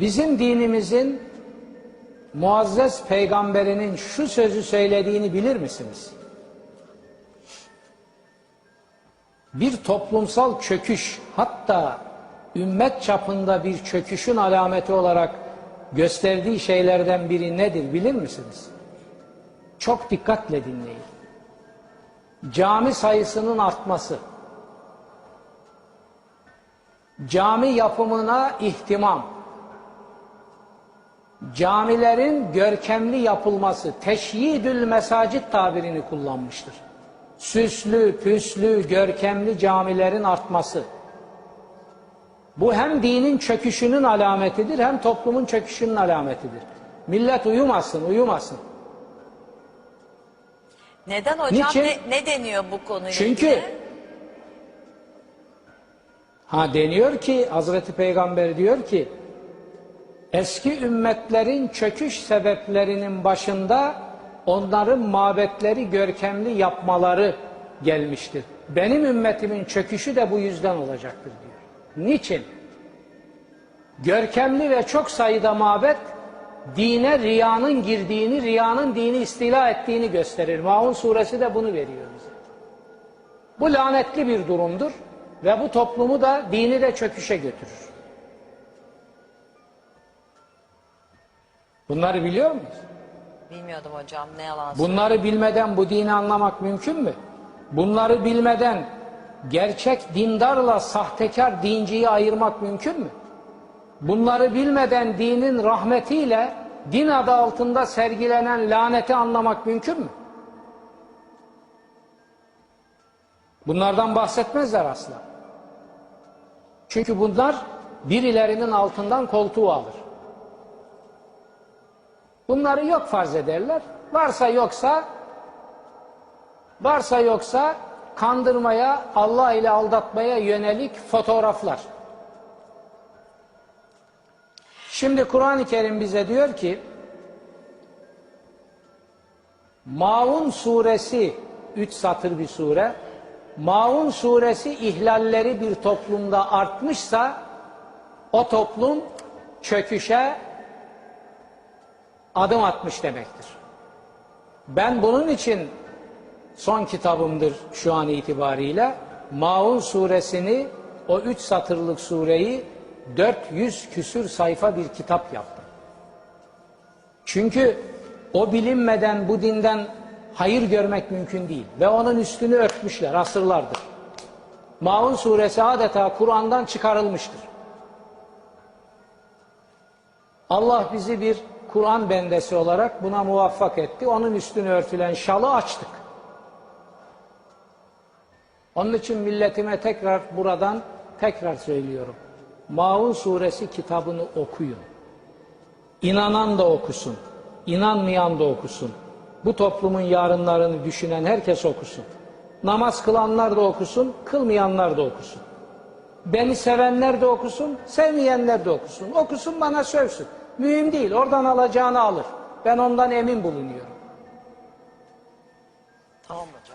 Bizim dinimizin muazzez peygamberinin şu sözü söylediğini bilir misiniz? Bir toplumsal çöküş hatta ümmet çapında bir çöküşün alameti olarak gösterdiği şeylerden biri nedir bilir misiniz? Çok dikkatle dinleyin. Cami sayısının artması. Cami yapımına ihtimam. Camilerin görkemli yapılması, teşyidül mesacit tabirini kullanmıştır. Süslü, püslü, görkemli camilerin artması. Bu hem dinin çöküşünün alametidir hem toplumun çöküşünün alametidir. Millet uyumasın, uyumasın. Neden hocam Niçin? ne, ne deniyor bu konuyla Çünkü ilgili? ha deniyor ki Hazreti Peygamber diyor ki eski ümmetlerin çöküş sebeplerinin başında onların mabetleri görkemli yapmaları gelmiştir. Benim ümmetimin çöküşü de bu yüzden olacaktır diyor. Niçin? Görkemli ve çok sayıda mabet dine riyanın girdiğini, riyanın dini istila ettiğini gösterir. Maun suresi de bunu veriyor bize. Bu lanetli bir durumdur ve bu toplumu da dini de çöküşe götürür. Bunları biliyor muyuz? Bilmiyordum hocam ne yalan. Bunları bilmeden bu dini anlamak mümkün mü? Bunları bilmeden gerçek dindarla sahtekar dinciyi ayırmak mümkün mü? Bunları bilmeden dinin rahmetiyle din adı altında sergilenen laneti anlamak mümkün mü? Bunlardan bahsetmezler asla. Çünkü bunlar birilerinin altından koltuğu alır. Bunları yok farz ederler. Varsa yoksa varsa yoksa kandırmaya, Allah ile aldatmaya yönelik fotoğraflar. Şimdi Kur'an-ı Kerim bize diyor ki Maun suresi 3 satır bir sure Maun suresi ihlalleri bir toplumda artmışsa o toplum çöküşe adım atmış demektir. Ben bunun için son kitabımdır şu an itibariyle Maun suresini o üç satırlık sureyi 400 küsür sayfa bir kitap yaptım. Çünkü o bilinmeden bu dinden hayır görmek mümkün değil. Ve onun üstünü örtmüşler asırlardır. Maun suresi adeta Kur'an'dan çıkarılmıştır. Allah bizi bir Kur'an bendesi olarak buna muvaffak etti. Onun üstünü örtülen şalı açtık. Onun için milletime tekrar buradan tekrar söylüyorum. Maun suresi kitabını okuyun. İnanan da okusun. inanmayan da okusun. Bu toplumun yarınlarını düşünen herkes okusun. Namaz kılanlar da okusun, kılmayanlar da okusun. Beni sevenler de okusun, sevmeyenler de okusun. Okusun bana sövsün. Mühim değil. Oradan alacağını alır. Ben ondan emin bulunuyorum. Tamam hocam.